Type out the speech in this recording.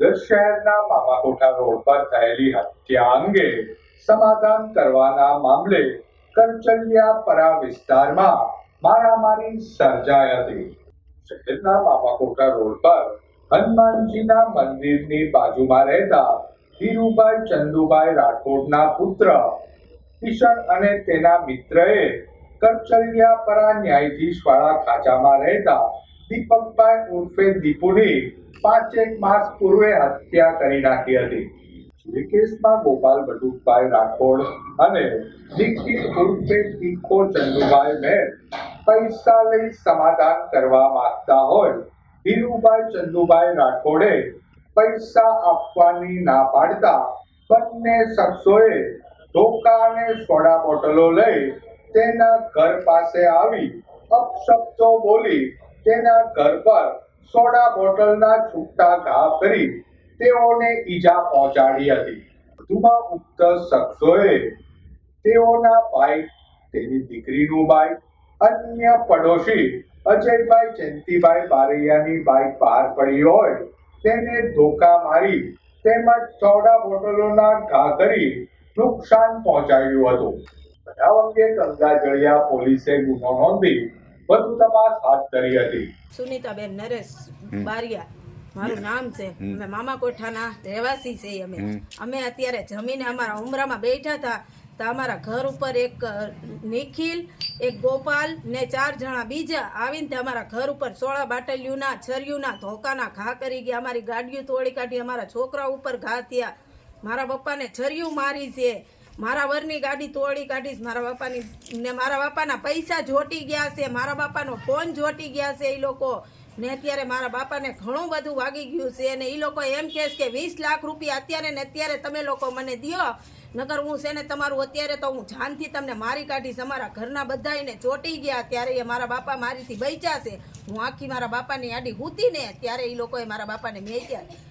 શહેરના મામાકોઠા રોડ પર થયેલી હત્યા અંગે સમાધાન કરવાના મામલે કરચલિયાપરા વિસ્તારમાં મારામારી સર્જાઈ હતી. શહેરના મામાકોઠા રોડ પર હનુમાનજીના મંદિરની બાજુમાં રહેતા ધીરુભાઈ ચંદુભાઈ રાઠોડના પુત્ર કિશન અને તેના મિત્રએ ન્યાયાધીશ વાળા ખાંચામાં રહેતા દીપકભાઈ ઉર્ફે દીપુની પાંચેક માસ પૂર્વે હત્યા કરી નાખી હતી. જે કેસમાં ગોપાલ બટુકભાઈ રાઠોડ અને દીક્ષિત ઉર્ફે દીખો ચંદુભાઈ મેર પૈસા લઈ સમાધાન કરવા માંગતા હોય, ધીરુભાઈ ચંદુભાઈ રાઠોડે પૈસા આપવાની ના પાડતા બંને શખ્સોએ ધોકા અને સોડા બોટલો લઈ તેના ઘર પાસે આવી અપશબ્દો બોલી તેના ઘર પર સોડા બોટલના છૂટા ઘા કરી તેઓને ઈજા પહોંચાડી હતી. વધુમાં ઉક્ત શખ્સોએ તેઓના બાઈક તેની દીકરીનું બાઈક અન્ય પડોશી અજયભાઈ જયંતિભાઈ બારૈયાની બાઈક બહાર પડી હોય તેને ધોકા મારી તેમજ સોડા બોટલોના ઘા કરી નુકસાન પહોંચાડ્યું હતું. બનાવ અંગે ગંગાજળિયા પોલીસે ગુનો નોંધી વધુ તપાસ હાથ ધરી હતી. સુનીતાબેન નરેશ બારિયા મારું નામ છે. અમે મામા કોઠાના રહેવાસી છે અમે. અમે અત્યારે જમીને અમારા ઉમરામાં બેઠા હતા. તો અમારા ઘર ઉપર એક નિખિલ એક ગોપાલ ને ચાર જણા બીજા આવીને અમારા ઘર ઉપર સોળા બાટલીઓના છરીઓના ધોકાના ઘા કરી ગયા. અમારી ગાડીઓ તોડી કાઢી. અમારા છોકરા ઉપર ઘા થયા. મારા પપ્પાને છરીયું મારી છે. મારા વરની ગાડી તોડી કાઢીશ, મારા બાપાની ને મારા બાપાના પૈસા જોટી ગયા છે, મારા બાપાનો ફોન જોટી ગયા છે એ લોકો. ને અત્યારે મારા બાપાને ઘણું બધું વાગી ગયું છે અને એ લોકો એમ કહે છે કે વીસ લાખ રૂપિયા અત્યારે ને અત્યારે તમે લોકો મને દ્યો. નકર હું છે ને તમારું અત્યારે તો હું જાનથી તમને મારી કાઢીશ. અમારા ઘરના બધાને ચોટી ગયા ત્યારે એ મારા બાપા મારીથી બચ્યા છે. હું આખી મારા બાપાની આડી હૂતી ને ત્યારે એ લોકોએ મારા બાપાને મેચ્યા.